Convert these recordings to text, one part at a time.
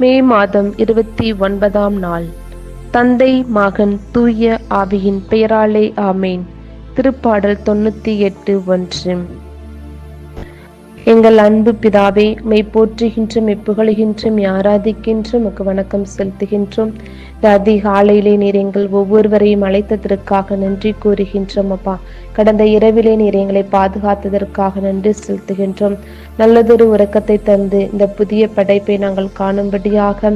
மே மாதம் இருபத்தி ஒன்பதாம் நாள். தந்தை மகன் தூய ஆவியின் பெயராலே ஆமேன். திருப்பாடல் தொண்ணூற்றி எட்டு ஒன்று. எங்கள் அன்பு பிதாவே மெய் போற்றுகின்றோம் மெப்புகழுகின்றோம் ஆராதிக்கின்றோம் உக்கு வணக்கம் செலுத்துகின்றோம். இந்த அதிகாலையிலே நீர் எங்கள் ஒவ்வொருவரையும் அழைத்ததற்காக நன்றி கூறுகின்றோம் அப்பா. கடந்த இரவிலே நீர் எங்களை பாதுகாத்ததற்காக நன்றி செலுத்துகின்றோம். நல்லதொரு உறக்கத்தை தந்து இந்த புதிய படைப்பை நாங்கள் காணும்படியாக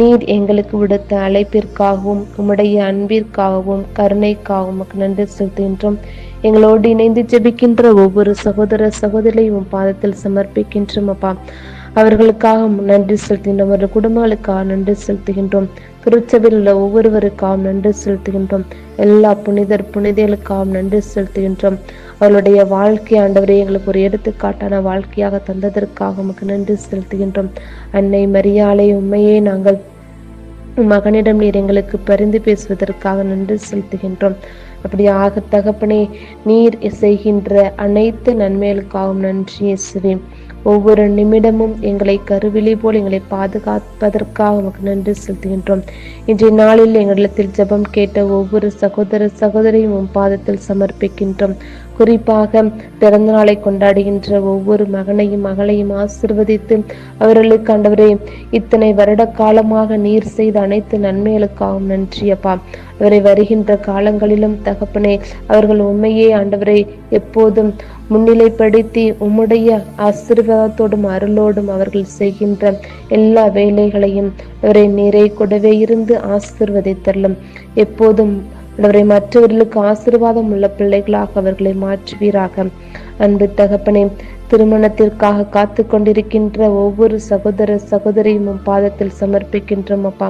நீர் எங்களுக்கு விடுத்த அழைப்பிற்காகவும் உம்முடைய அன்பிற்காகவும் கருணைக்காகவும் நன்றி செலுத்துகின்றோம். எங்களோடு இணைந்து ஜெபிக்கின்ற ஒவ்வொரு சகோதர சகோதரியும் பாதத்தில் சமர்ப்பிக்கின்றோம் அப்பா. அவர்களுக்காக நன்றி செலுத்துகின்றோம். அவர்கள் குடும்பங்களுக்காக நன்றி செலுத்துகின்றோம். திருச்சபையில் உள்ள ஒவ்வொருவருக்காகவும் நன்றி செலுத்துகின்றோம். எல்லா புனிதர் புனிதைகளுக்காகவும் நன்றி செலுத்துகின்றோம். அவருடைய வாழ்க்கை ஆண்டவரே எங்களுக்கு ஒரு எடுத்துக்காட்டான வாழ்க்கையாக தந்ததற்காக உமக்கு நன்றி செலுத்துகின்றோம். அன்னை மரியாளை உண்மையே நாங்கள் மகனிடம் நீர் எங்களுக்கு பரிந்து பேசுவதற்காக நன்றி செலுத்துகின்றோம். அப்படியாக தகப்பனே நீர் செய்கின்ற அனைத்து நன்மைகளுக்காகவும் நன்றி இயேசுவே. ஒவ்வொரு நிமிடமும் எங்களை கருவிழி போல் எங்களை பாதுகாப்பதற்காக உமக்கு நன்றி செலுத்துகின்றோம். இன்றைய நாளில் எங்களிடத்தில் ஜெபம் கேட்ட ஒவ்வொரு சகோதர சகோதரியும் பாதத்தில் சமர்ப்பிக்கின்றோம். குறிப்பாக பிறந்த நாளை கொண்டாடுகின்ற ஒவ்வொரு மகனையும் மகளையும் ஆசிர்வதித்து அவர்களுக்கு ஆண்டவரே இத்தனை வருட காலமாக நீர் செய்த அனைத்து நன்மைகளுக்காகவும் நன்றி அப்பா. அவரை வருகின்ற காலங்களிலும் தகப்பனே அவர்கள் உண்மையே ஆண்டவரை எப்போதும் முன்னிலைப்படுத்தி உம்முடைய ஆசீர்வாதத்தோடும் அருளோடும் அவர்கள் செய்கின்ற எல்லா வேலைகளையும் அவரை நீரை கூடவே இருந்து ஆசிர்வதித்தரலும். எப்போதும் அவரை மற்றவர்களுக்கு ஆசீர்வாதம் உள்ள பிள்ளைகளாக அவர்களை மாற்றுவீராக. அன்பு தகப்பனே திருமணத்திற்காக காத்து கொண்டிருக்கின்ற ஒவ்வொரு சகோதர சகோதரியும் பாதத்தில் சமர்ப்பிக்கின்றோம் அப்பா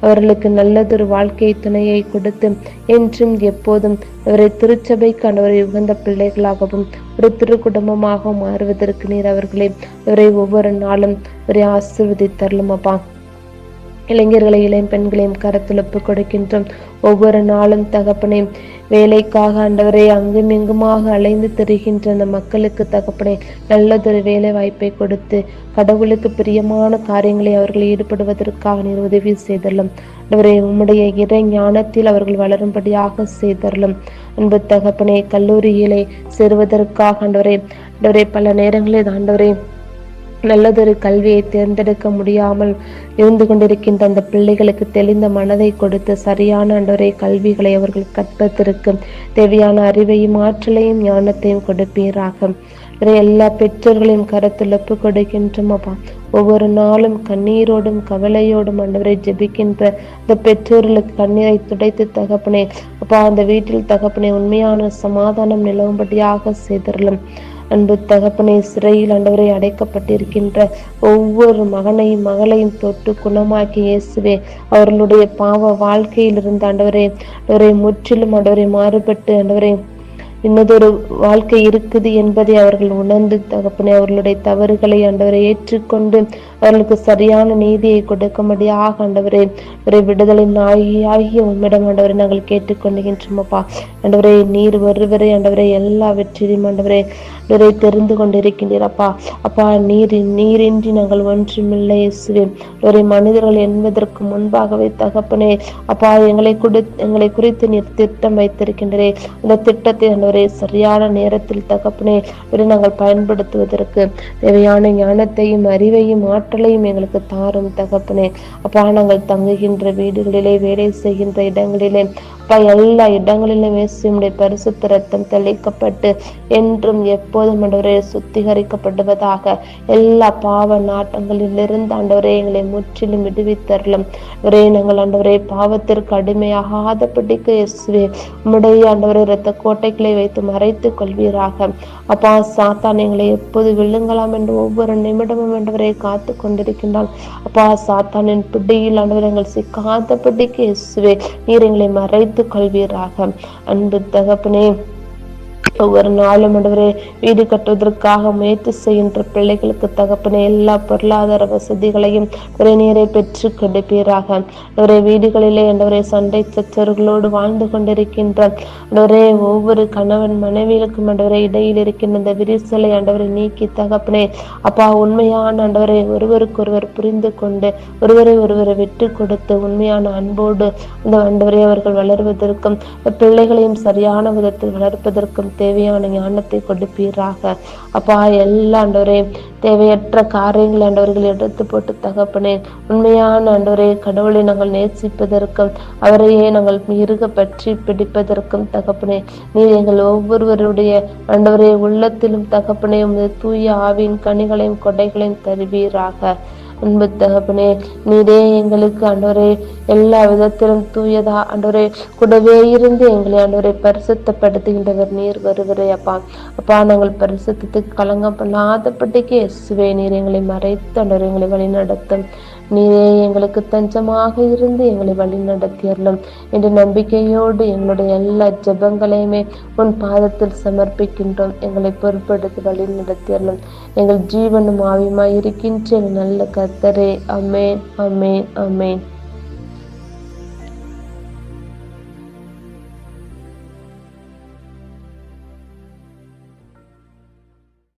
அவர்களுக்கு நல்லதொரு வாழ்க்கை துணையை கொடுத்து என்றும் எப்போதும் அவரை திருச்சபைக்கு அனைவரை உகந்த பிள்ளைகளாகவும் ஒரு திரு குடும்பமாக மாறுவதற்கு நீர் அவர்களை அவரை ஒவ்வொரு நாளும் அவரை ஆசிர்வதித்தரலும் அப்பா இளைஞர்களை இளம் பெண்களையும் கருத்துழப்பு கொடுக்கின்றோம். ஒவ்வொரு நாளும் தகப்பனே வேலைக்காக ஆண்டவரை அங்கும் இங்குமாக அலைந்து திரிகின்ற அந்த மக்களுக்கு தகப்பனே நல்லதொரு வேலை வாய்ப்பை கொடுத்து கடவுளுக்கு பிரியமான காரியங்களை அவர்கள் ஈடுபடுவதற்காக நீர் உதவி செய்தரலும். ஆண்டவரே உம்முடைய இறை ஞானத்தில் அவர்கள் வளரும்படியாக செய்தரலும். அன்பு தகப்பனே கல்லூரியிலே சேருவதற்காக ஆண்டவரே ஆண்டவரே பல நேரங்களில் ஆண்டவரே நல்லதொரு கல்வியை தேர்ந்தெடுக்க முடியாமல் இருந்து கொண்டிருக்கின்ற அந்த பிள்ளைகளுக்கு தெளிந்த மனதை கொடுத்து சரியான அன்றரை கல்விகளை அவர்கள் கற்பதற்கு தேவையான அறிவையும் ஆற்றலையும் ஞானத்தையும் கொடுப்பீராக. எல்லா பெற்றோர்களையும் கருத்தில் ஒப்பு கொடுக்கின்றோம் அப்பா. ஒவ்வொரு நாளும் கண்ணீரோடும் கவலையோடும் ஆண்டவரை ஜெபிக்கின்ற அந்த பெற்றோர்களுக்கு கண்ணீரை துடைத்து தகப்பனே. அப்பா அந்த வீட்டில் தகப்பனே உண்மையான சமாதானம் நிலவும்படியாக செய்தரலும் அன்பு தகப்பனை சிறையில் ஆண்டவரை அடைக்கப்பட்டிருக்கின்ற ஒவ்வொரு மகனையும் மகளையும் தொட்டு குணமாக்கி இயேசுவே அவர்களுடைய பாவ வாழ்க்கையிலிருந்து ஆண்டவரே ஆண்டவரை முற்றிலும் ஆண்டவரை மாறுபட்டு ஆண்டவரை இன்னதொரு வாழ்க்கை இருக்குது என்பதை அவர்கள் உணர்ந்து தகப்பனே அவர்களுடைய தவறுகளை ஆண்டவரை ஏற்றுக்கொண்டு அவர்களுக்கு சரியான நீதியை கொடுக்கும்படியாக ஆண்டவரே ஒரு விடுதலை நாயாகிய உம்மிடம் ஆண்டவரை நாங்கள் கேட்டுக்கொண்டுகின்றோமப்பா. ஆண்டவரே நீர் வருவரை ஆண்டவரை எல்லாவற்றையும் ஆண்டவரே ஆண்டவரை தெரிந்து கொண்டிருக்கின்றீரப்பா. அப்பா நீர் நீரின்றி நாங்கள் ஒன்றுமில்லை ஒரு மனிதர்கள் என்பதற்கு முன்பாகவே தகப்பனே அப்பா எங்களை கொடு எங்களை குறித்து நீர் திட்டம் வைத்திருக்கின்றே அந்த திட்டத்தை ஆண்டவரே சரியான நேரத்தில் தகப்பனே இதை நாங்கள் பயன்படுத்துவதற்கு தேவையான ஞானத்தையும் அறிவையும் ஆற்றலையும் எங்களுக்கு தாரும் தகப்பனே. அப்பா நாங்கள் தங்குகின்ற வீடுகளிலே வேலை செய்கின்ற இடங்களிலே அப்பா எல்லா இடங்களிலும் இயேசுடைய பரிசுத்த ரத்தம் தெளிக்கப்பட்டு என்றும் எப்போதும் ஆண்டவரே சுத்திகரிக்கப்படுவதாக எல்லா பாவ நாட்டங்களிலிருந்து ஆண்டவரே எங்களை முற்றிலும் விடுவித்தரலும் ஒரே நாங்கள் ஆண்டவரே பாவத்திற்கு அடிமையாகாதபடிக்கு இயேசுவே உம்முடைய ஆண்டவரே இரத்த கோட்டைகளை வைத்து மறைத்துக் கொள்வீராக. அப்பா சாத்தான் எங்களை எப்போது விழுங்கலாம் என்று ஒவ்வொரு நிமிடமும் ஆண்டவரை காத்து கொண்டிருக்கின்றான். அப்பா சாத்தானின் பிடியில் ஆண்டவர் எங்கள் சிக்காதபடிக்கு இயேசுவே நீர் எங்களை மறைத்துக் கொள்வீராக அன்பு தகப்பனே ஒவ்வொரு நாளும் ஆண்டவரே வீடு கட்டுவதற்காக முயற்சி செய்கின்ற பிள்ளைகளுக்கு தகப்பனே எல்லா பொருளாதார வசதிகளையும் ஒரே நீரை பெற்று கொடுப்பீராக. ஒரே வீடுகளிலே என்றவரே சண்டை சச்சரவுகளோடு வாழ்ந்து கொண்டிருக்கின்ற ஒரே ஒவ்வொரு கணவன் மனைவிகளுக்கும் ஆண்டவரே இடையில் இருக்கின்ற இந்த விரிசலை ஆண்டவரை நீக்கி தகப்பனே. அப்பா உண்மையான ஆண்டவரை ஒருவருக்கொருவர் புரிந்து கொண்டு ஒருவரை ஒருவரை விட்டு கொடுத்து உண்மையான அன்போடு இந்த ஆண்டவரை அவர்கள் வளர்வதற்கும் பிள்ளைகளையும் சரியான விதத்தில் வளர்ப்பதற்கும் தேவையான ஞானத்தை கொடுப்பீராக. அப்பா எல்லா ஆண்டவரே தேவையற்ற காரியங்கள் ஆண்டவர்கள் எடுத்து போட்டு தகப்பனே உண்மையான ஆண்டவரே கடவுளை நாங்கள் நேசிப்பதற்கும் அவரையே நாங்கள் மிருக பற்றி பிடிப்பதற்கும் தகப்பனே நீர் எங்கள் ஒவ்வொருவருடைய ஆண்டவரே உள்ளத்திலும் தகப்பனே தூய ஆவியின் கனிகளையும் கொடைகளையும் தருவீராக. அன்பு தகப்பனே நீரே எங்களுக்கு ஆண்டவரே எல்லா விதத்திலும் தூயதா. ஆண்டவரே கூடவே இருந்து எங்களை ஆண்டவரை பரிசுத்தப்படுத்துகின்றவர் நீர் வருவரே அப்பா. அப்பா நாங்கள் பரிசுத்தத்துக்கு கலங்கம் பண்ணாதபடிக்கு நீர் எங்களை மறைத்து ஆண்டவர் எங்களை வழி நடத்தும் நீரே எங்களுக்கு தஞ்சமாக இருந்து எங்களை வழி நடத்தியறலும் என்ற நம்பிக்கையோடு எங்களுடைய எல்லா ஜெபங்களையுமே உன் பாதத்தில் சமர்ப்பிக்கின்றோம். எங்களை பொறுப்படுத்தி வழி நடத்தியறலும் எங்கள் ஜீவனும் ஆவியுமாய் இருக்கின்ற எங்கள் நல்ல கத்தரே அமேன் அமேன் அமேன்.